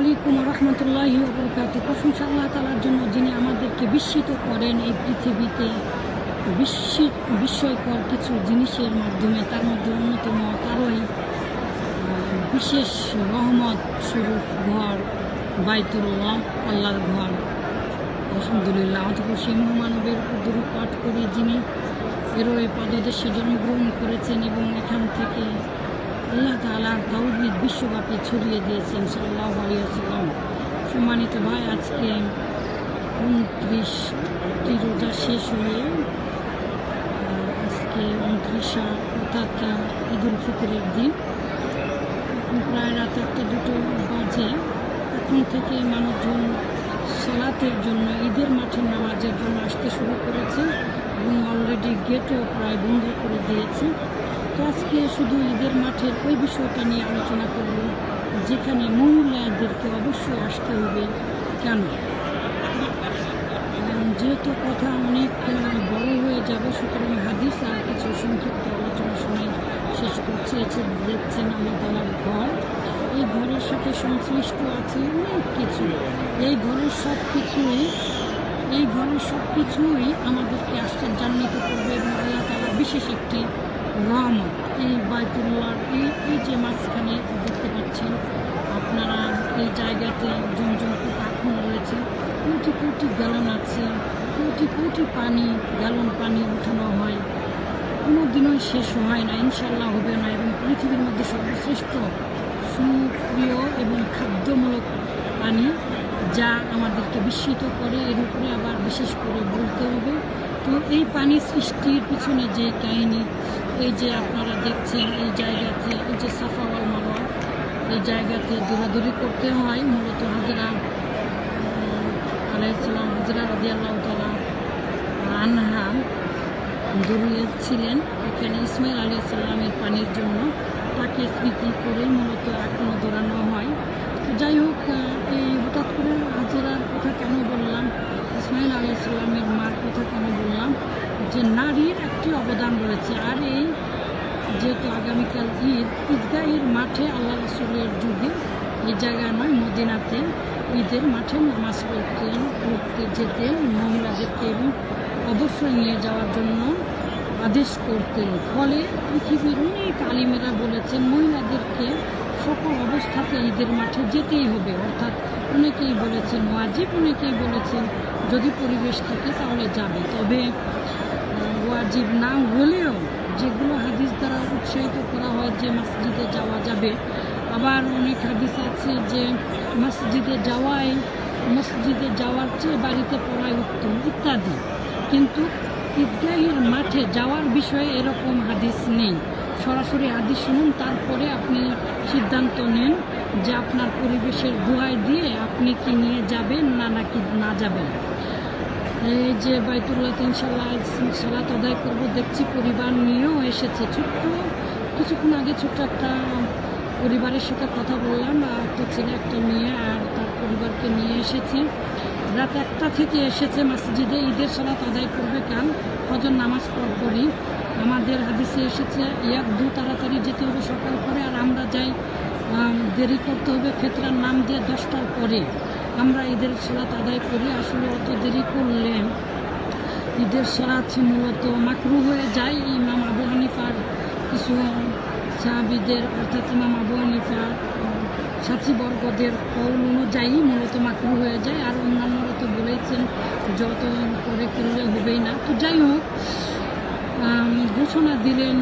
আলাইকুম রহমতুল্লাহি বরকাত প্রশংসা আল্লাহ তালার জন্য যিনি আমাদেরকে বিস্মিত করেন এই পৃথিবীতে বিস্মিত বিস্ময়কর কিছু জিনিসের মাধ্যমে, তার মধ্যে অন্যতম তারই বিশেষ রহমত স্বরূপ ঘর, বাইতুল্লাহ, আল্লাহর ঘর। আলহামদুলিল্লাহ অথবা সেই মহামানবের দুরূপ পাঠ করে যিনি এরই পদদেশে জন্মগ্রহণ করেছেন এবং এখান থেকে আল্লাহ তালার তাওহিদ বিশ্বব্যাপী ছড়িয়ে দিয়েছেন সাল্লাহ আলিয়াল্লাম সম্মানিত ভাই আজকে উনত্রিশটি রোজা শেষ হয়ে আজকে উনত্রিশা অর্থাৎ আহ, ঈদুল ফিতরের দিন। প্রায় রাত একটা দুটো বাজে। এখন থেকে মানুষজন সালাতের জন্য ঈদের মাঠে নামাজের জন্য আসতে শুরু করেছে এবং অলরেডি গেটও প্রায় বন্ধ করে দিয়েছে। আজকে শুধু ঈদের মাঠের ওই বিষয়টা নিয়ে আলোচনা করব, যেখানে মহিলাদেরকে অবশ্যই আসতে হবে। কেন? যেহেতু কথা অনেক বড় হয়ে যাবে, সুতরাং হাদিস আর কিছু সংক্ষিপ্ত আলোচনা শুনে শেষ করছে। এসে দেখছেন তালার ঘর, এই ঘরের সাথে সংশ্লিষ্ট আছে অনেক কিছু। এই ঘরের সব কিছুই এই ঘরের সব কিছুই আমাদেরকে আশ্চর্যান্বিত করবে এবং আল্লাহ তালা বিশেষ একটি রহমত এই বাইতুল্লাহর এই এই যে মাঝখানে দেখতে পাচ্ছেন আপনারা, এই জায়গাতে জমজম কূপ এখন রয়েছে। কোটি কোটি গ্যালন আছে, কোটি কোটি পানি, গ্যালন পানি উঠানো হয়। কোনো দিনই শেষ হয় না ইনশাল্লাহ হবে না এবং পৃথিবীর মধ্যে সর্বশ্রেষ্ঠ সুপ্রিয় এবং খাদ্যমূলক পানি যা আমাদেরকে বিস্মিত করে, এর উপরে আবার বিশেষ করে বলতে হবে। তো এই পানি সৃষ্টির পিছনে যে কাহিনী এই যে আপনারা দেখছেন, এই জায়গাতে, এই যে সাফাওয়াল মাওয়া এই জায়গাতে দৌড়াদৌড়ি করতে হয় মূলত হাজরা আলাইসালাম হাজরা রদি আল্লাহ তালা আনহা দৌড়িয়েছিলেন। এখানে ইসমাইল আলী সাল্লামের পানির জন্য তাকে স্মৃতি করে মূলত এখনও দৌড়ানো হয়। যাই হোক এই হঠাৎ করে হাজরার কথা কেন বললাম? ইসমাইল আলী সাল্লামের মার কথা কেন বললাম? যে নারীর একটি অবদান রয়েছে, আর এই যেহেতু আগামীকাল ঈদ, ঈদগাহের মাঠে আল্লাহ রসুলের যুগে, এই জায়গায় নয়, মদিনাতে ঈদের মাঠে নামাজ পড়তেন, পড়তে যেতেন মহিলাদেরকে এবং অবশ্যই নিয়ে যাওয়ার জন্য আদেশ করতেন। ফলে পৃথিবীর অনেক আলিমেরা বলেছেন, মহিলাদেরকে সকল অবস্থাতে ঈদের মাঠে যেতেই হবে। অর্থাৎ অনেকেই বলেছেন, ওয়াজিব, অনেকেই বলেছেন, যদি পরিবেশ থাকে তাহলে যাবে। তবে ওয়াজিব না হলেও যেগুলো হাদিস দ্বারা উৎসাহিত করা হয় যে মসজিদে যাওয়া যাবে, আবার অনেক হাদিস আছে যে মসজিদে যাওয়াই মসজিদে যাওয়ার চেয়ে বাড়িতে পড়াই উত্তম ইত্যাদি। কিন্তু ঈদগাহের মাঠে যাওয়ার বিষয়ে এরকম হাদিস নেই। সরাসরি হাদিস শুনুন, তারপরে আপনি সিদ্ধান্ত নেন যে আপনার পরিবেশের গুহায় দিয়ে আপনি কি নিয়ে যাবেন না নাকি না যাবেন। এই যে বাইতুল্লাহ ইনশাল্লাহ সালাত আদায় করব, দেখছি পরিবার নিয়েও এসেছে। ছোট্ট, কিছুক্ষণ আগে ছোট্ট একটা পরিবারের সাথে কথা বললাম একটা ছেলে, একটা মেয়ে, আর তার পরিবারকে নিয়ে এসেছি। রাত একটা থেকে এসেছে মসজিদে, ঈদের সালাত আদায় করবে কেন ফজর নামাজ পড় পরই আমাদের হাদিসে এসেছে এক দু তাড়াতাড়ি যেতে হবে সকাল করে, আর আমরা যাই দেরি করতে হবে, ফেতরার নাম দিয়ে দশটার পরে। আমরা ঈদের সালাত আদায় করি। আসলে অত দেরি করলে ঈদের সালাত মূলত মাকরু হয়ে যায়। ইমাম আবু হানিফার কিছু সাহাবিদের, অর্থাৎ ইমাম আবু হানিফা সাথীবর্গদের কৌল অনুযায়ী মূলত মাকরু হয়ে যায়। আর অন্যান্যরা তো বলেছেন, যত করে করলে হবেই না। তো যাই হোক ঘোষণা দিলেন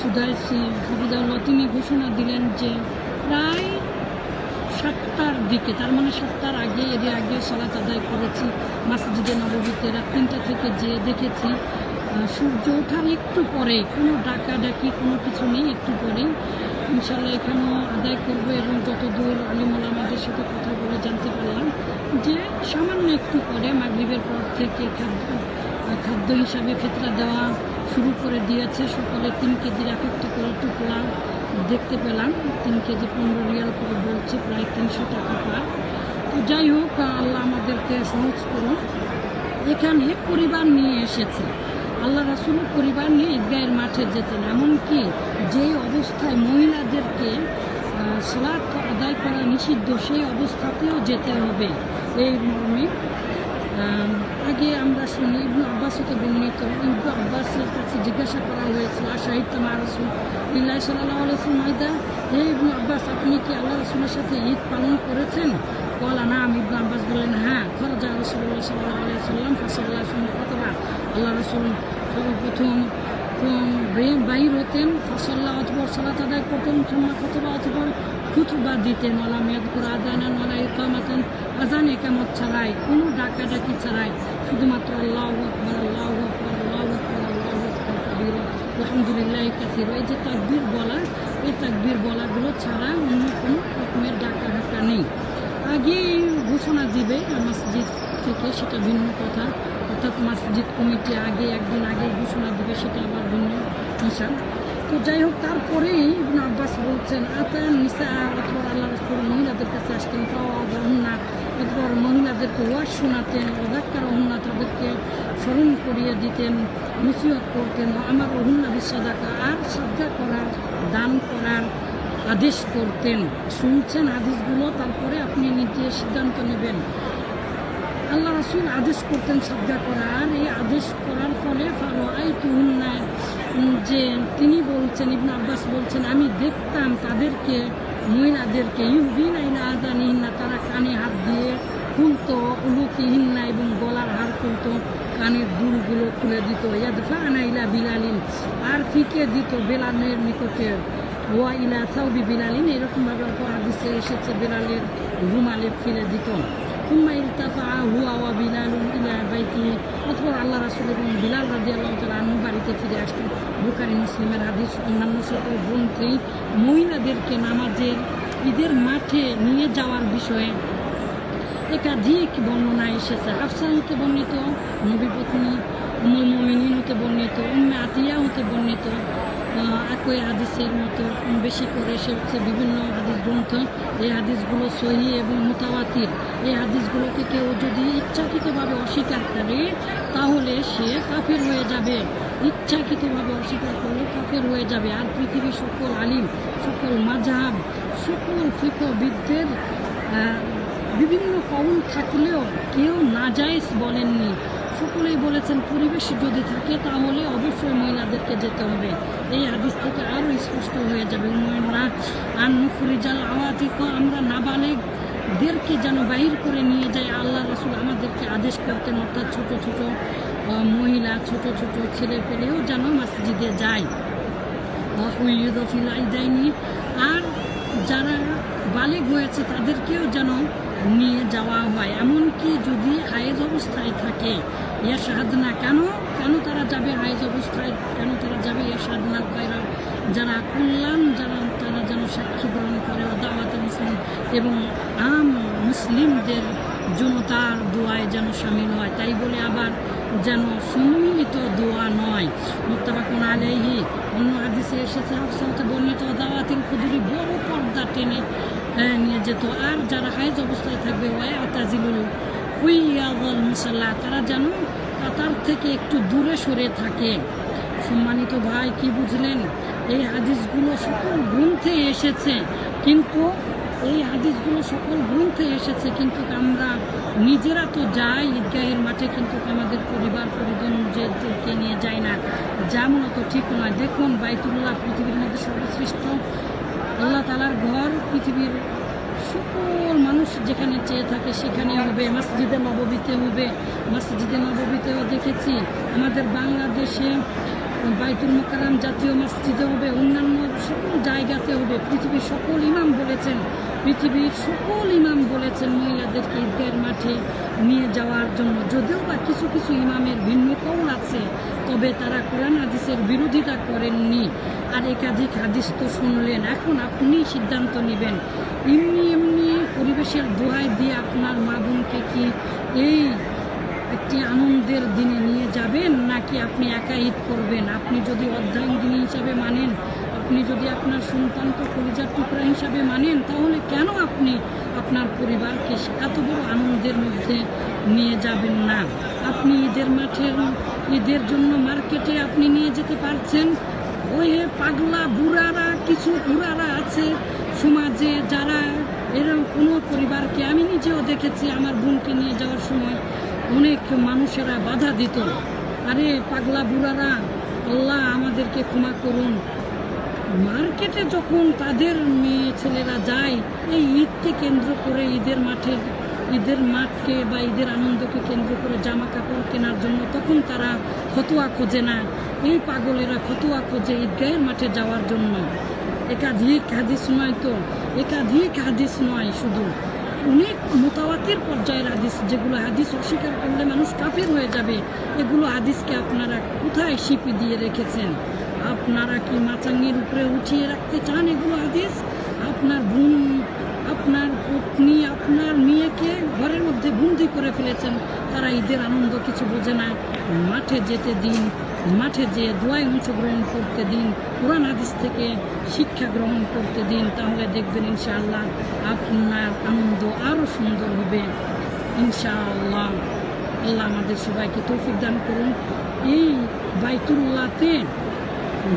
সুদাইসি হাফিজাউল্লাহ। তিনি ঘোষণা দিলেন যে প্রায় সাতটার দিকে, তার মানে সাতটার আগে এদের আগে সালাত আদায় করেছি, মসজিদে নববীতে রাত তিনটা থেকে যে দেখেছি সূর্য ওঠার একটু পরে, কোনো ডাকা ডাকি কোনো কিছু নেই, একটু পরেই। ইনশাল্লাহ এখানেও আদায় করব এবং যতদূর আলিমুল আমাদের সাথে কথা বলে জানতে পারলাম যে সামান্য একটু পরে মাগরিবের পর থেকে খাদ্য খাদ্য হিসাবে ফেতরা দেওয়া শুরু করে দিয়েছে সকালে তিন কেজির এক একটা করে টুকলা দেখতে পেলাম। তিন কেজি পনেরো রিয়াল করে বলছে, প্রায় তিনশো টাকা পার। তো যাই হোক, আল্লাহ আমাদেরকে সহজ করুন এখানে পরিবার নিয়ে এসেছে। আল্লাহ রাসুল পরিবার নিয়ে ঈদগাহের মাঠে যেতেন। এমনকি যে অবস্থায় মহিলাদেরকে সালাত আদায় করা নিষিদ্ধ, সেই অবস্থাতেও যেতে হবে। এই মর্মে আগে আমরা শুনি ইবনু আব্বাস হতে বর্ণিত ইবনু আব্বাসের কাছে জিজ্ঞাসা করা হয়েছিল আশাহিদ মা রসুল ইল্লাহ সাল্লাহ আলসুল মাইদা হে ইবনু আব্বাস আপনি কি আল্লাহ রসুলের সাথে ঈদ পালন করেছেন? বলা না আমি ইবনু আব্বাস বললেন হ্যাঁ। খরজা রসুল্লাহ সাল্লাহ আলিয়া সাল্লাম ফসল্লাহ কতটা আল্লাহ রসুল সর্বপ্রথম উম, বে- বাহির হতেন ফসল্লাহ অথবা সালাত আদায় করতেন সুম্মা কতবা অথবা খুতবা দিতেন ওলা মেয়াদপুর আদানান ওলা ইকামাতান আজান একামত ছাড়াই, কোনো ডাকাডাকি ছাড়াই, শুধুমাত্র আল্লাহ আকবর আল্লাহ আকবর আল্লাহ আকবর আল্লাহ আকবর কবির। আলহামদুলিল্লাহ কাসির এই যে তাকবীর বলা, এই তাকবীর বলাগুলো ছাড়া অন্য কোনো রকমের ডাকা ডাকা নেই। আগে ঘোষণা দিবে মসজিদ থেকে সেটা ভিন্ন কথা, অর্থাৎ মসজিদ কমিটি আগে, একদিন আগে ঘোষণা দিবে, সেটা আবার ভিন্ন হিসাব। তো যাই হোক, তারপরেই ইবনে আব্বাস বলছেন, আতা নিসা অথবা আল্লাহ রসুল মহিলাদের কাছে আসতেন না অথবা মহিলাদেরকে ওয়াজ শোনাতেন অদাক্কার অহুন্না তাদেরকে স্মরণ করিয়ে দিতেন, নসিহত করতেন আমার অহুন্না বিশ্বাদাকা আর শ্রদ্ধা করার, দান করার আদেশ করতেন। শুনছেন আদেশগুলো তারপরে আপনি নিজে সিদ্ধান্ত নেবেন। আল্লাহ রাসুল আদেশ করতেন শ্রদ্ধা করা আর এই আদেশ করার ফলে ফারোয়াই তুহুন্নায় যে তিনি বলছেন, ইবনা আব্বাস বলছেন, আমি দেখতাম তাদেরকে, মহিলাদেরকে ইউবিন আইনা আদানিহিন্না তারা কানে হাত দিয়ে খুলতো, উলুকিহিন্না এবং গলার হার খুলতো, কানের দুলগুলো খুলে দিত ইয়াদফা আনাইলা বিলালিন, আর ফিকে দিত বেলালের নিকটে। ওয়া ইলা সাউদি বিলালিন, এরকমভাবে হাদিসে এসেছে বেলালের রুমালে ফিরে দিত। ثم ارتفع هو وبلال الى بيته অথবা আল্লাহ রাসুল এবং বিলাল রাজি আল্লাহ তালা আনু বাড়িতে ফিরে আসতেন বুখারি মুসলিমের হাদিস অন্যান্য সকল গ্রন্থেই মহিলাদেরকে নামাজের ঈদের মাঠে নিয়ে যাওয়ার বিষয়ে একাধিক বর্ণনা এসেছে হাফসা হতে বর্ণিত নবী পত্নী উমুল মোমিনিন হতে বর্ণিত উম্মে আতিয়া হতে বর্ণিত আহ, একই হাদিসের মতো বেশি করে সে হচ্ছে বিভিন্ন হাদিস গ্রন্থ। এই হাদিসগুলো সহি এবং মোতাবাতির এই হাদিসগুলোকে কেউ যদি ইচ্ছাকৃতভাবে অস্বীকার করে, তাহলে সে কাফের হয়ে যাবে। ইচ্ছাকৃতভাবে অস্বীকার করলে কাফের হয়ে যাবে। আর পৃথিবীর সকল আলিম, সকল মাঝহাব সকল ফিকবিদদের বিভিন্ন কৌল থাকলেও কেউ নাজাইজ বলেননি। সকলেই বলেছেন, পরিবেশ যদি থাকে তাহলে অবশ্যই মহিলাদেরকে যেতে হবে। এই হাদিস থেকে আরও স্পষ্ট হয়ে যাবে মহিলা আর নুফরিজাল আওয়াতিক আমরা নাবালেগদেরকে যেন বাহির করে নিয়ে যায় আল্লাহ রসুল আমাদেরকে আদেশ করতেন, অর্থাৎ ছোট ছোট মহিলা, ছোট ছোট ছেলে পেলেও যেন মসজিদে যায়। আর যারা বালেগ হয়েছে, তাদেরকেও যেন নিয়ে যাওয়া হয়। এমনকি যদি হায়েজ অবস্থায় থাকে ইয়া সাধনা কেন? কেন তারা যাবে হায়েজ অবস্থায়? কেন তারা যাবে ইয়া সাধনা বাইরা যারা কল্যাণ, যারা তারা যেন সাক্ষী গ্রহণ করে দাওয়াতে মুসলিম এবং আম মুসলিমদের জনতার দোয়ায় যেন সামিল হয়। তাই বলে আবার যেন সম্মিলিত দোয়া নয়। মুক্তাবাকুন আলেহি অন্য হাদিসে এসেছে হাফসাতে বর্ণিত দাওয়াতিল খুদুরি বড় পর্দা টেনে আহ, নিয়ে যেত। আর যারা হাইজ অবস্থায় থাকবে ওয়াই আতাজিলুল হুইয়াল মুসাল্লাহ তারা যেন কাতার থেকে একটু দূরে সরে থাকে। সম্মানিত ভাই কি বুঝলেন? এই হাদিসগুলো সকল গ্রন্থে এসেছে কিন্তু এই হাদিসগুলো সকল গ্রন্থে এসেছে কিন্তু আমরা নিজেরা তো যাই ঈদগাহের মাঠে, কিন্তু আমাদের পরিবার পরিজনদেরকে নিয়ে যায় না, যা মূলত ঠিক নয়। দেখুন, বাইতুল্লাহ পৃথিবীর মধ্যে সর্বশ্রেষ্ঠ আল্লাহ তালার ঘর, পৃথিবীর সকল মানুষ যেখানে চেয়ে থাকে সেখানে হবে। মসজিদে নববীতে হবে। মসজিদে নববীতেও দেখেছি, আমাদের বাংলাদেশে বাইতুল মোকারাম জাতীয় মসজিদে হবে অন্যান্য সকল জায়গাতে হবে পৃথিবীর সকল ইমাম বলেছেন, পৃথিবীর সকল ইমাম বলেছেন মহিলাদেরকে ঈদগাহের মাঠে নিয়ে যাওয়ার জন্য। যদিও বা কিছু কিছু ইমামের ভিন্ন কৌল আছে, তবে তারা কোরআন হাদিসের বিরোধিতা করেননি। আর একাধিক হাদিস তো শুনলেন। এখন আপনি সিদ্ধান্ত নেবেন, এমনি এমনি পরিবেশের দোহাই দিয়ে আপনার মা বোনকে কি এই একটি আনন্দের দিনে নিয়ে যাবেন, নাকি আপনি একা ঈদ করবেন? আপনি যদি অধ্যয়ন দিন হিসাবে মানেন আপনি যদি আপনার সন্তানকে কলিজার টুকরা হিসাবে মানেন, তাহলে কেন আপনি আপনার পরিবারকে এত বড় আনন্দের মধ্যে নিয়ে যাবেন না? আপনি ঈদের মাঠের ঈদের জন্য মার্কেটে আপনি নিয়ে যেতে পারছেন। ওই পাগলা বুড়ারা, কিছু বুড়ারা আছে সমাজে যারা এরকম কোনো পরিবারকে আমি নিজেও দেখেছি, আমার বোনকে নিয়ে যাওয়ার সময় অনেক মানুষেরা বাধা দিত। আরে পাগলা বুড়ারা, আল্লাহ আমাদেরকে ক্ষমা করুন। মার্কেটে যখন তাদের মেয়ে ছেলেরা যায়, এই ঈদকে কেন্দ্র করে ঈদের মাঠে, ঈদের মাঠকে বা ঈদের আনন্দকে কেন্দ্র করে জামা কাপড় কেনার জন্য তখন তারা ফতুয়া খোঁজে না। এই পাগলেরা ফতুয়া খোঁজে ঈদগাহের মাঠে যাওয়ার জন্য। একাধিক হাদিস নয় তো? একাধিক হাদিস নয় শুধু। অনেক মোতাবাতির পর্যায়ের হাদিস, যেগুলো হাদিস অস্বীকার করলে মানুষ কাফের হয়ে যাবে। এগুলো হাদিসকে আপনারা কোথায় শিপি দিয়ে রেখেছেন? আপনারা কি মাচাঙ্গের উপরে উঠিয়ে রাখতে চান এগুলো হাদিস? আপনার বোন, আপনার পত্নী, আপনার মেয়েকে ঘরের মধ্যে বন্দি করে ফেলেছেন। তারা ঈদের আনন্দ কিছু বোঝে না। মাঠে যেতে দিন, মাঠে যেয়ে দোয়ায় অংশগ্রহণ করতে দিন, কোরআন হাদিস থেকে শিক্ষা গ্রহণ করতে দিন, তাহলে দেখবেন ইনশাআল্লাহ আপনার আনন্দ আরও সুন্দর হবে। ইনশাআল্লাহ। আল্লাহ আমাদের সবাইকে তৌফিক দান করুন। এই বাইতুল্লাহতে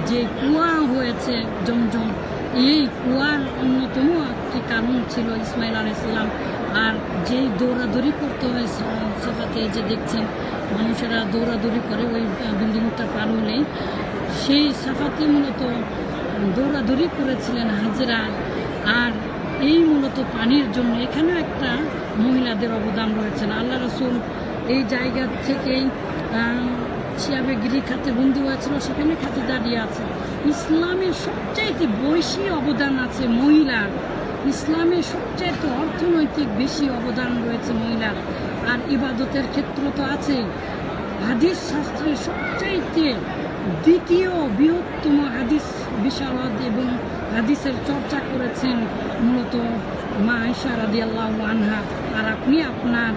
যে কুয়া হয়েছে জমজম। এই কুয়ার অন্যতম একটি কারণ ছিল ইসমাইল আলাইসাল্লাম আর যেই দৌড়াদৌড়ি করতে হয় সাফাতে যে দেখছেন, মানুষেরা দৌড়াদৌড়ি করে ওই বিল্ডিংটা পার হলেই সেই সাফাতে মূলত দৌড়াদৌড়ি করেছিলেন হাজেরা। আর এই মূলত পানির জন্য এখানেও একটা মহিলাদের অবদান রয়েছে। আল্লাহ রসুল এই জায়গা থেকেই শিয়াবে গিরি খাতে বন্দি হয়েছিল সেখানে খাতে দাঁড়িয়ে আছে ইসলামের সবচাইতে বেশি অবদান আছে মহিলার। ইসলামের সবচাইতে অর্থনৈতিক বেশি অবদান রয়েছে মহিলার। আর ইবাদতের ক্ষেত্র তো আছেই। হাদিস শাস্ত্রের সবচাইতে দ্বিতীয় বৃহত্তম হাদিস বিশারদ এবং হাদিসের চর্চা করেছেন মূলত মা আয়সা আল্লাহ আনহা। আর আপনি আপনার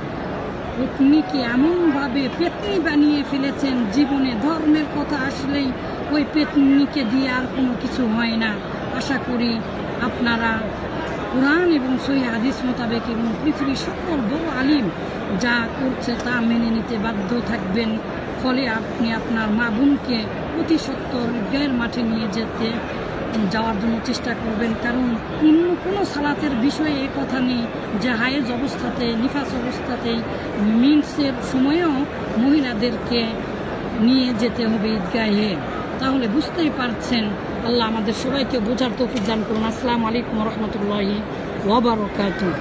পত্নীকে এমনভাবে পেতনি বানিয়ে ফেলেছেন? জীবনে ধর্মের কথা আসলেই ওই পেতনিকে দিয়ে আর কোনো কিছু হয় না। আশা করি আপনারা কোরআন এবং সই হাদিস মোতাবেক এবং পৃথিবীর সকল বড় আলিম যা করছে তা মেনে নিতে বাধ্য থাকবেন। ফলে আপনি আপনার মা বোনকে অতি সত্তর গায়ের মাঠে নিয়ে যেতে যাওয়ার জন্য চেষ্টা করবেন, কারণ অন্য কোনো সালাতের বিষয়ে এ কথা নেই যে হায়েজ অবস্থাতে, নিফাস অবস্থাতেই মিন্সের সময়েও মহিলাদেরকে নিয়ে যেতে হবে ঈদগাহে। তাহলে বুঝতেই পারছেন, আল্লাহ আমাদের সবাইকে বোঝার তৌফিক দান করুন। আসসালামু আলাইকুম রহমতুল্লাহি ওবরাকাতুহ